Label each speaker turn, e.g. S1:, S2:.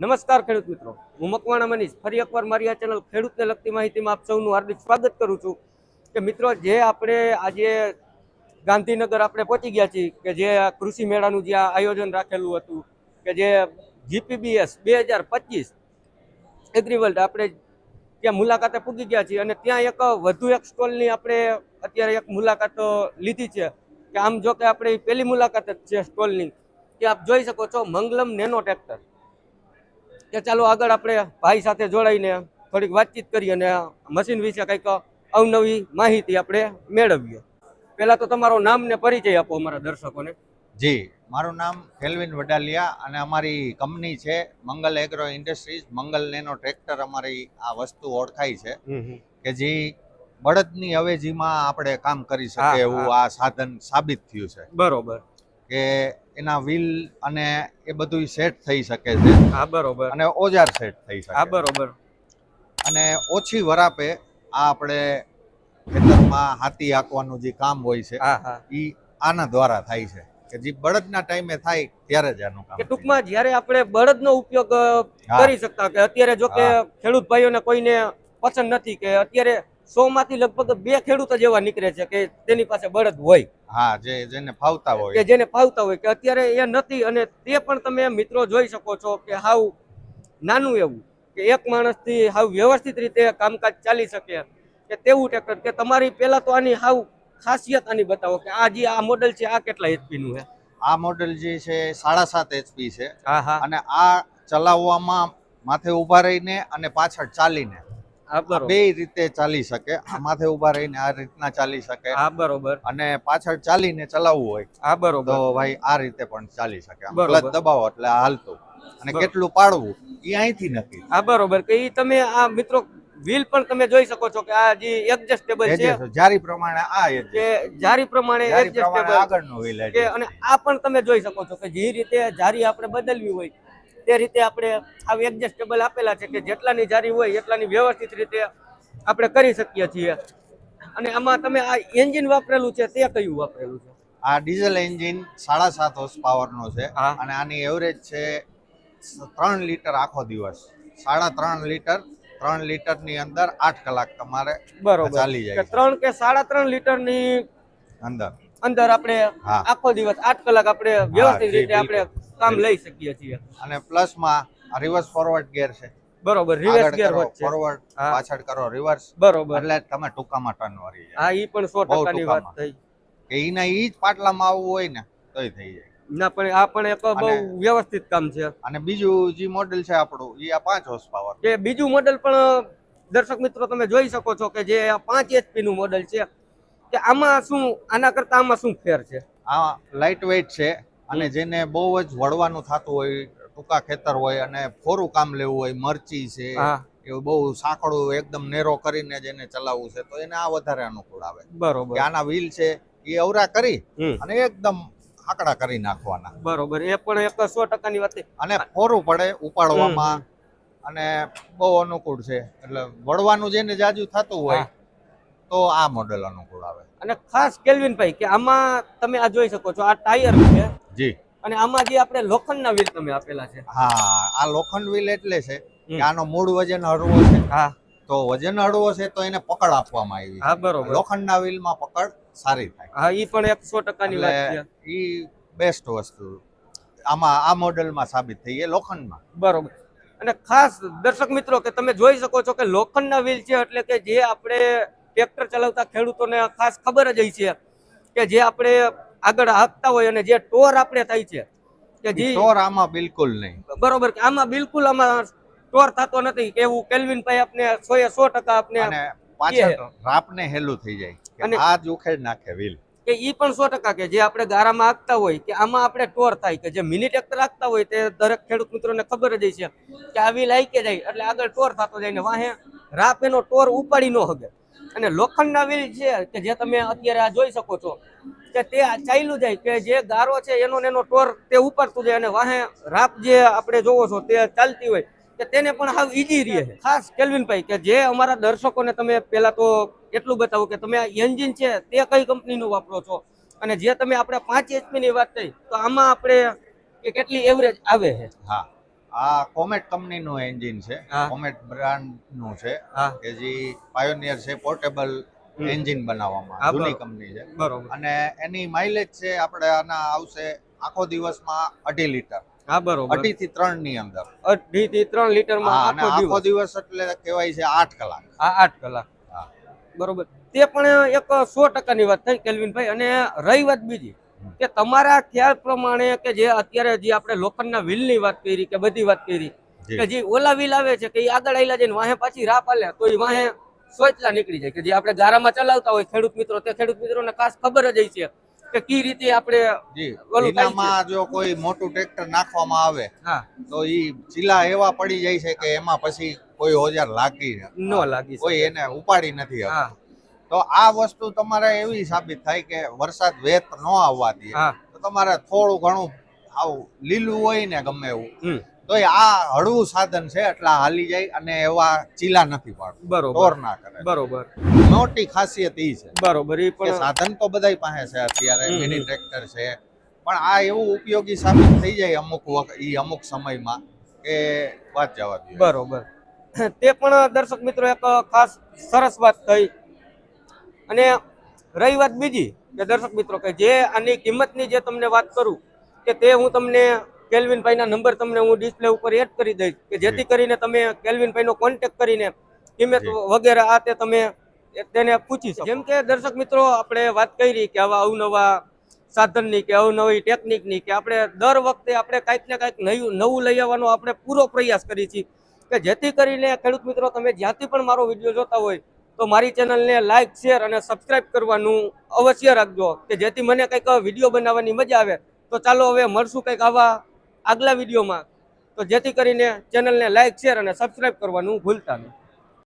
S1: નમસ્કાર ખેડૂત મિત્રો. હું મકવાણા મનીષ. ફરી એકવાર મારી આ ચેનલ ખેડૂતને લગતી માહિતીમાં આપ સૌનું હાર્દિક સ્વાગત કરું છું. કે મિત્રો, જે આપણે આજે ગાંધીનગર આપણે પહોંચી ગયા છીએ, કે જે કૃષિ મેળાનું જે આયોજન રાખેલું હતું, કે જે જીપીબીએસ બે હજાર પચીસ એગ્રીવર્લ્ડ આપણે ત્યાં મુલાકાતે પૂગી ગયા છીએ અને ત્યાં એક વધુ એક સ્ટોલની આપણે અત્યારે એક મુલાકાત લીધી છે. કે આમ જો કે આપણે પહેલી મુલાકાત જ છે સ્ટોલની. કે આપ જોઈ શકો છો મંગલમ નેનો ટ્રેક્ટર. કે ચાલો આગળ આપણે ભાઈ સાથે જોડાઈને થોડીક વાતચીત કરીએ અને મશીન વિશે કંઈક અવનવી માહિતી આપણે મેળવીએ. પહેલાં તો તમારું નામ ને પરિચય આપો અમારા દર્શકોને.
S2: જી મારું નામ કેલ્વિન વડાલિયા અને અમારી કંપની છે Mangal agro industries. Mangal nano tractor અમારી આ વસ્તુ ઓળખાય છે. કે જે બળદની અવેજીમાં આપણે કામ કરી શકીએ એવું આ સાધન સાબિત થયું છે.
S1: બરોબર.
S2: કે એના વ્હીલ અને એ બધું સેટ થઈ શકે છે.
S1: હા બરોબર.
S2: અને ઓજાર સેટ થઈ
S1: હા બરોબર.
S2: અને ઓછી વરાપે આ આપણે ખેતરમાં હાથી હાંકવાનું જે કામ હોય છે એ આના દ્વારા થાય છે. કે જે બળદના ટાઈમે થાય ત્યારે જ આનું કામ
S1: ટૂંકમાં જ્યારે આપણે બળદનો ઉપયોગ કરી શકતા કે અત્યારે જો કે ખેડૂત ભાઈઓને કોઈને પસંદ નથી કે અત્યારે સો માંથી લગભગ બે ખેડૂત જ એવા નીકળે છે કે તેની પાસે બળદ હોય.
S2: હા જે જેને ફાવતા હોય.
S1: કે જેને ફાવતા હોય કે અત્યારે એ નથી અને તે પણ તમે મિત્રો જોઈ શકો છો કે હાવ નાનું એવું કે એક માણસથી હાવ વ્યવસ્થિત રીતે કામકાજ ચાલી શકે કે તેવું ટ્રેક્ટર કે તમારી પહેલા તો આની હાવ ખાસિયત આની બતાવો કે આ જે આ મોડેલ છે આ કેટલા એચપીનું નું છે?
S2: આ મોડેલ જે છે સાડા સાત એચપી છે. અને આ ચલાવવામાં માથે ઊભા રહીને અને પાછળ ચાલીને બે રીતે ચાલી શકે. માથે ઊભા રહીને આ રીતના ચાલી શકે.
S1: હા બરોબર.
S2: અને પાછળ ચાલીને ચલાવવું હોય
S1: હા બરોબર.
S2: તો ભાઈ આ રીતે પણ ચાલી શકે ક્લચ દબાવો એટલે હાલતો. અને કેટલું પાડવું એ અહીંથી નથી
S1: હા બરોબર. કે તમે આ મિત્રો વ્હીલ પણ તમે જોઈ શકો છો કે આ જે એડજસ્ટેબલ છે.
S2: જારી પ્રમાણે આ.
S1: કે જારી પ્રમાણે એડજસ્ટેબલ
S2: આગળનું
S1: વ્હીલ
S2: છે
S1: અને આ પણ તમે જોઈ શકો છો કે જે રીતે જારી આપણે બદલવી હોય તે રીતે આપણે આવી એડજસ્ટેબલ આપેલા છે કે જેટલાની જારી હોય એટલાની વ્યવસ્થિત રીતે આપણે કરી શકીએ છીએ. અને આમાં તમે આ એન્જિન વાપરેલું છે તે કયું વાપરેલું છે?
S2: આ ડીઝલ એન્જિન સાડા સાત હોર્સ પાવરનો છે. અને આની એવરેજ છે ત્રણ લીટર આખો દિવસ. સાડા ત્રણ લીટર ત્રણ લીટરની અંદર આઠ કલાક તમારે
S1: બરોબર.
S2: ચાલી જાય
S1: ત્રણ કે સાડા ત્રણ લીટરની
S2: અંદર.
S1: અંદર આપણે આખો દિવસ આઠ કલાક આપણે વ્યવસ્થિત રીતે આપણે કામ લઈ શકીએ છીએ.
S2: અને પ્લસમાં રિવર્સ ફોરવર્ડ ગેર છે.
S1: બરોબર રિવર્સ ગેર છે.
S2: ફોરવર્ડ પાછળ કરો રિવર્સ
S1: બરોબર.
S2: એટલે તમે ટૂંકામાં ટર્ન વળી જાય.
S1: હા ઈ પણ સો
S2: બહુ
S1: ટકાની વાત થઈ.
S2: કે એના ઈ જ પાટલામાં આવવું હોય ને તોય થઈ જાય.
S1: ના પણ આ પણ એક બહુ વ્યવસ્થિત કામ છે.
S2: અને બીજું જે મોડેલ છે આપણું એ આ પાંચ હોર્સ પાવર
S1: કે બીજું મોડેલ પણ દર્શક મિત્રો તમે જોઈ શકો છો કે જે આ પાંચ એચપી નું મોડેલ છે. કે આમાં શું આના કરતા આમાં શું ફેર છે?
S2: આ લાઇટ વેઇટ છે અને જેને બહુ જ વળવાનું થતું હોય ટૂંકા ખેતર હોય અને ફોરું કામ લેવું હોય મરચી છે એવું બહુ સાંકડું એકદમ નેરો કરીને જેને ચલાવવું છે તો એને આ વધારે અનુકૂળ આવે.
S1: બરોબર.
S2: આના વ્હીલ છે એ અવરા કરી અને એકદમ આકડા કરી નાખવાના.
S1: બરોબર. એ પણ એક સો ટકાની વાત
S2: અને ફોરું પડે ઉપાડવામાં અને બહુ અનુકૂળ છે. એટલે વળવાનું જેને જાજુ થતું હોય. તો આ મોડેલ અનુકૂળ આવે.
S1: અને ખાસ કેલ્વિનભાઈ કે આમાં તમે આ જોઈ શકો છો આ ટાયર છે.
S2: જી.
S1: અને આમાં જે આપણે લોખંડના વ્હીલ તમે આપેલા છે.
S2: હા આ લોખંડ વ્હીલ એટલે છે કે આનો મૂળ વજન હળવો છે.
S1: હા.
S2: તો વજન હળવો છે તો એને પકડ આપવામાં આવી
S1: હા બરોબર.
S2: લોખંડના વ્હીલમાં પકડ સારી થાય.
S1: હા એ પણ એકસો ટકાની વાત છે.
S2: એ બેસ્ટ વસ્તુ. આમાં આ મોડેલમાં સાબિત થઈ એ લોખંડમાં.
S1: બરોબર. અને ખાસ દર્શક મિત્રો કે તમે જોઈ શકો છો કે લોખંડના વ્હીલ છે એટલે કે જે આપણે ટ્રેક્ટર ચલાવતા ખેડૂતોને ખાસ ખબર જ હોય છે કે જે આપણે આગળ હાંકતા હોય અને જે ટોર આપણે થાય છે કે જે
S2: ટોર આમાં બિલકુલ નહીં.
S1: બરોબર કે આમાં બિલકુલ આમાં ટોર થતો નથી એવું કેલ્વિન ભાઈ આપને સો એ સો ટકા આપને
S2: પાછળ રાપને હેલું થઈ જાય
S1: અને-
S2: આ જ નાખે વ્હીલ
S1: કે ઈ પણ સો ટકા કે જે આપણે ગારામાં હાંકતા હોય કે આમાં આપણે ટોર થાય કે જે મિની ટ્રેક્ટર હાંકતા હોય તે દરેક ખેડૂત મિત્રોને ખબર જ છે કે આ વ્હીલ હાંકે જાય એટલે આગળ ટોર થતો જાય ને વાહે રાપ એનો ટોર ઉપાડી ન હગે. અને લોખંડના વ્હીલ છે કે જે તમે અત્યારે આ જોઈ શકો છો, કે તે ચાલ્યું જાય કે જે ગારો છે એનો એનો ટોર તે ઉપાડતું જાય અને વાહે રાપ જે આપણે જોવો છો તે ચાલતી હોય, કે તેને પણ હાવ ઈજી રહે. છે ખાસ કેલ્વિનભાઈ, કે જે અમારા દર્શકોને તમે પહેલાં તો એટલું બતાવો કે તમે આ એન્જિન છે તે કઈ કંપનીનું વાપરો છો? અને જે તમે આપણે પાંચ એચપીની વાત થઈ તો આમાં આપણે કેટલી એવરેજ આવે છે?
S2: હા. આ કોમેટ કંપનીનું એન્જિન છે કોમેટ બ્રાન્ડનું છે કે જે પાયોનિયર છે પોર્ટેબલ એન્જિન બનાવવામાં જૂની કંપની છે.
S1: બરોબર.
S2: અને એની માઇલેજ છે આપણે આના આવશે આખો દિવસમાં અઢી લીટર.
S1: હા બરોબર.
S2: અઢી થી ત્રણની અંદર
S1: અઢી થી ત્રણ
S2: લીટરમાં
S1: આખો દિવસ
S2: એટલે કહેવાય છે આઠ કલાક.
S1: હા આઠ કલાક.
S2: હા.
S1: બરોબર. તે પણ એક સો ટકાની વાત થઈ કેલ્વિનભાઈ અને રહી વાત બીજી. કે તમારા ખ્યાલ પ્રમાણે કે જે અત્યારે જે આપણે લોખંડના વ્હીલની વાત કરી કે બધી વાત કરી કે જે ઓલા વ્હીલ આવે છે કે એ આગળ આવેલા જઈને વાહે પાછી રાહ પાલે તો એ વાહે સોચલા નીકળી જાય. કે જે આપણે ગારામાં ચલાવતા હોય ખેડૂત મિત્રો તે ખેડૂત મિત્રોને ખાસ ખબર જ છે કે કી રીતે આપણે
S2: જી. કોઈ મોટું ટ્રેક્ટર નાખવામાં આવે
S1: હા.
S2: તો ઈ ચીલા એવા પડી જાય છે કે એમાં પછી કોઈ ઓજાર લાગી
S1: ન લાગી
S2: કોઈ એને ઉપાડી નથી
S1: હા.
S2: તો આ વસ્તુ તમારે એવી સાબિત થાય કે વરસાદ વેત ન આવવા દે. તો તમારે થોડું ઘણું આવું લીલું હોય ને ગમે એવું. તો એ આ હળવું સાધન છે એટલે હાલી જાય અને એવા ચીલા નથી પાડતું.
S1: બરોબર.
S2: ના કરે.
S1: બરોબર.
S2: મોટી ખાસિયત એ છે.
S1: બરોબર એ પણ
S2: સાધન તો બધાય પાસે છે અત્યારે મિની ટ્રેક્ટર છે. પણ આ એવું ઉપયોગી સાબિત થઈ જાય અમુક વખત એ અમુક સમયમાં કે વાત જવા દે.
S1: બરોબર. તે પણ દર્શક મિત્રો એક ખાસ સરસ વાત થઈ અને રહી વાત બીજી કે દર્શક મિત્રો કે જે આની કિંમતની જે તમને વાત કરું કે તે હું તમને કેલ્વિનભાઈના નંબર તમને હું ડિસ્પ્લે ઉપર એડ કરી દઈશ કે જેથી કરીને તમે કેલ્વિનભાઈનો કોન્ટેક્ટ કરીને કિંમત વગેરે આ તે તમે તેને પૂછી શકો. જેમ કે દર્શક મિત્રો આપણે વાત કરી કે આવા અવનવા સાધનની કે અવનવી ટેકનિકની કે આપણે દર વખતે આપણે કાંઈક ને કાંઈક નવું નવું લઈ આવવાનો આપણે પૂરો પ્રયાસ કરીએ છીએ. કે જેથી કરીને ખેડૂત મિત્રો તમે જ્યાંથી પણ મારો વીડિયો જોતા હોય તો મારી ચેનલને લાઇક શેર અને સબસ્ક્રાઈબ કરવાનું અવશ્ય રાખજો, કે જેથી મને કંઈક વીડિયો બનાવવાની મજા આવે. તો ચાલો હવે મળશું કંઈક આવા આગલા વિડીયોમાં. તો જેથી કરીને ચેનલને લાઇક શેર અને સબસ્ક્રાઈબ કરવાનું ભૂલતા નહીં.